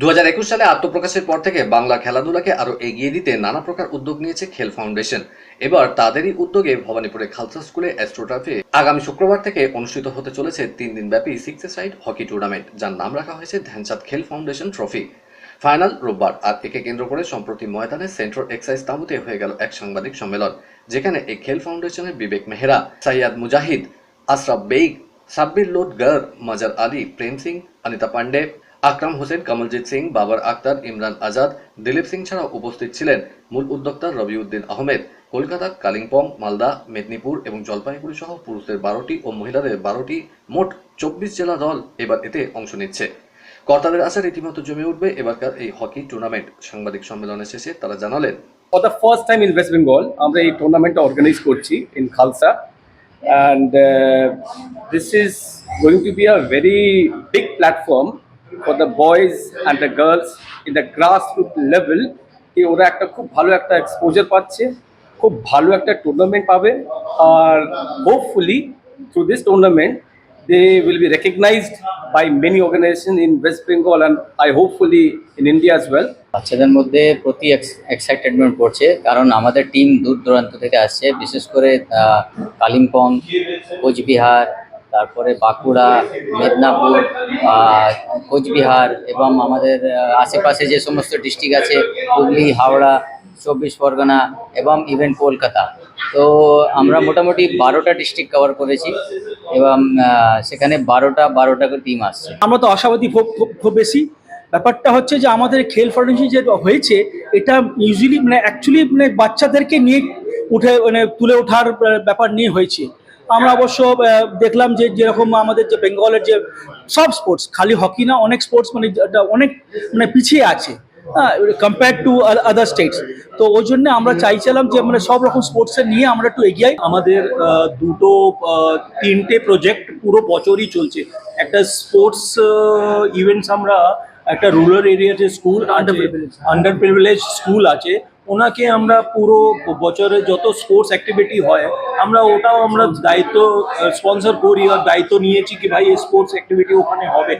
দু হাজার একুশ সালে আত্মপ্রকাশের পর থেকে বাংলা খেলাধুলাকে আরও এগিয়ে দিতে নানা প্রকার উদ্যোগ নিয়েছে খেল ফাউন্ডেশন। এবার তাদেরই উদ্যোগে ভবানীপুরে খালসা স্কুলে অ্যাস্ট্রোটাফে আগামী শুক্রবার থেকে অনুষ্ঠিত হতে চলেছে তিন দিন ব্যাপী সিক্স সাইড হকি টুর্নামেন্ট, যার নাম রাখা হয়েছে ধ্যানচাঁদ খেল ফাউন্ডেশন ট্রফি। ফাইনাল রোববার, আর একে কেন্দ্র করে সম্প্রতি ময়দানে সেন্ট্রাল এক্সাইজ তাঁবুতে হয়ে গেল এক সাংবাদিক সম্মেলন, যেখানে এই খেল ফাউন্ডেশনের বিবেক মেহরা, সাইয়াদ মুজাহিদ, আশরাফ বেগ, সাব্বির লোড গর মজার আলী, প্রেম সিং, অনিতা পান্ডে আকরাম হোসেন, কমলজিৎ সিং, বাবর আক্তার ইমরান আজাদ, দিলীপ সিং ছাড়াও উপস্থিত ছিলেন মূল উদ্যোক্তা রবিউদ্দিন আহমেদ। কলকাতা, কালিম্পং, মালদা, মেদিনীপুর এবং জলপাইগুড়ি সহ পুরুষদের বারোটি ও মহিলাদের বারোটি মোট চব্বিশ জেলা দল এবার এতে অংশ নিচ্ছে। কর্তাদের আশা রীতিমতো জমে উঠবে এবারকার এই হকি টুর্নামেন্ট। সাংবাদিক সম্মেলনের শেষে তারা জানালেন for the first time in West Bengal আমরা এই টুর্নামেন্টটা অর্গানাইজ করছি in Khalsa and this is going to be a very big platform for the boys and the girls in the grass root level কি ওরা একটা খুব ভালো একটা এক্সপোজার পাচ্ছে, খুব ভালো একটা টুর্নামেন্ট পাবে, আর hopefully through this tournament they will be recognized by many organization in West Bengal and I hopefully in as well. বাচ্চাদের মধ্যে প্রতি এক্সাইটেডমেন্ট পড়ছে, কারণ আমাদের টিম দূর দূরান্ত থেকে আসছে, বিশেষ করে কালিম্পং, কোচবিহার তারপরে বাঁকুড়া, মেদিনীপুর কোচবিহার এবং আমাদের আশেপাশে যে সমস্ত ডিস্ট্রিক্ট আছে, হুগলি, হাওড়া, চব্বিশ পরগনা এবং ইভেন কলকাতা। তো আমরা মোটামুটি বারোটা ডিস্ট্রিক্ট কভার করেছি এবং সেখানে বারোটা বারোটা করে টিম আসছে। আমরা তো আশাবাদী খুব, খুব- খুব বেশি। ব্যাপারটা হচ্ছে যে আমাদের খেল ফাউন্ডেশন যে হয়েছে, এটা ইউজুয়ালি মানে অ্যাকচুয়ালি মানে বাচ্চাদেরকে নিয়ে উঠে মানে তুলে ওঠার ব্যাপার নিয়ে হয়েছে। আমরা অবশ্য দেখলাম যে যেরকম আমাদের যে বেঙ্গলের যে সব স্পোর্টস খালি হকি না অনেক স্পোর্টস মানে অনেক মানে পিছিয়ে আছে হ্যাঁ কম্পেয়ার টু আদার স্টেটস তো ওই জন্য আমরা চাইছিলাম যে মানে সব রকম স্পোর্টসের নিয়ে আমরা একটু এগিয়ে আমাদের দুটো তিনটে প্রজেক্ট পুরো বছরই চলছে। একটা স্পোর্টস ইভেন্টস আমরা একটা রুরাল এরিয়াতে স্কুল. আন্ডার প্রিভিলেজ স্কুল আছে ওনাকে আমরা পুরো বছরে যত স্পোর্টস অ্যাক্টিভিটি হয়, আমরা ওটাও আমরা দায়িত্ব স্পন্সর করি আর দায়িত্ব নিয়েছি কি ভাই এই স্পোর্টস অ্যাক্টিভিটি ওখানে হবে।